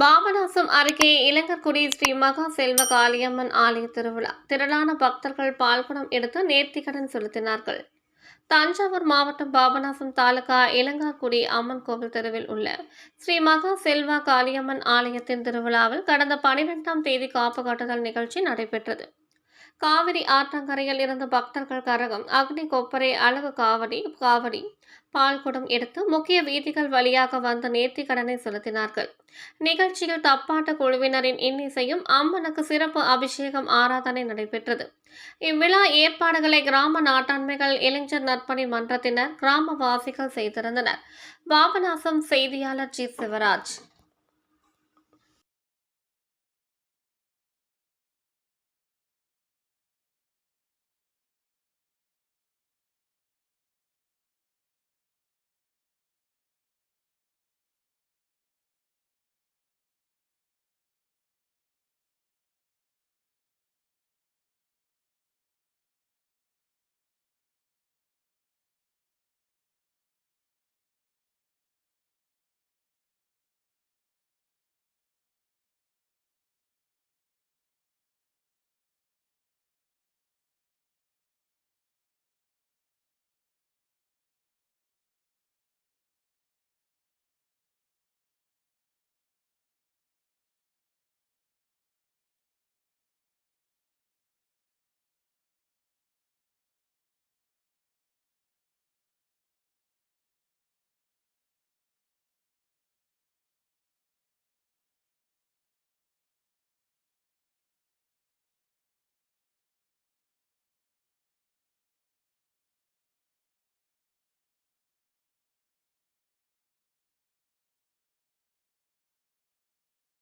பாபநாசம் அருகே இளங்கக்குடி ஸ்ரீ மகா செல்வ காளியம்மன் ஆலய திருவிழா. திரளான பக்தர்கள் பால்குடம் எடுத்து நேர்த்திக்கடன் செலுத்தினார்கள். தஞ்சாவூர் மாவட்டம் பாபநாசம் தாலுகா இளங்காக்குடி அம்மன் கோவில் தெருவில் உள்ள ஸ்ரீ மகா செல்வா காளியம்மன் ஆலயத்தின் திருவிழாவில் கடந்த பனிரெண்டாம் தேதி காப்பு நிகழ்ச்சி நடைபெற்றது. காவிரி ஆற்றங்கரையில் இருந்த பக்தர்கள் கரகம் அக்னி கொப்பரை அழகு காவடி காவடி பால்குடம் எடுத்து முக்கிய வீதிகள் வழியாக வந்து நேர்த்தி கடனை செலுத்தினார்கள். நிகழ்ச்சியில் தப்பாட்ட குழுவினரின் இன்னிசையும் அம்மனுக்கு சிறப்பு அபிஷேகம் ஆராதனை நடைபெற்றது. இவ்விழா ஏற்பாடுகளை கிராம நாட்டாண்மைகள் இளைஞர் நற்பணி மன்றத்தினர் கிராமவாசிகள் செய்திருந்தனர். பாபநாசம் செய்தியாளர் ஜி. சிவராஜ்.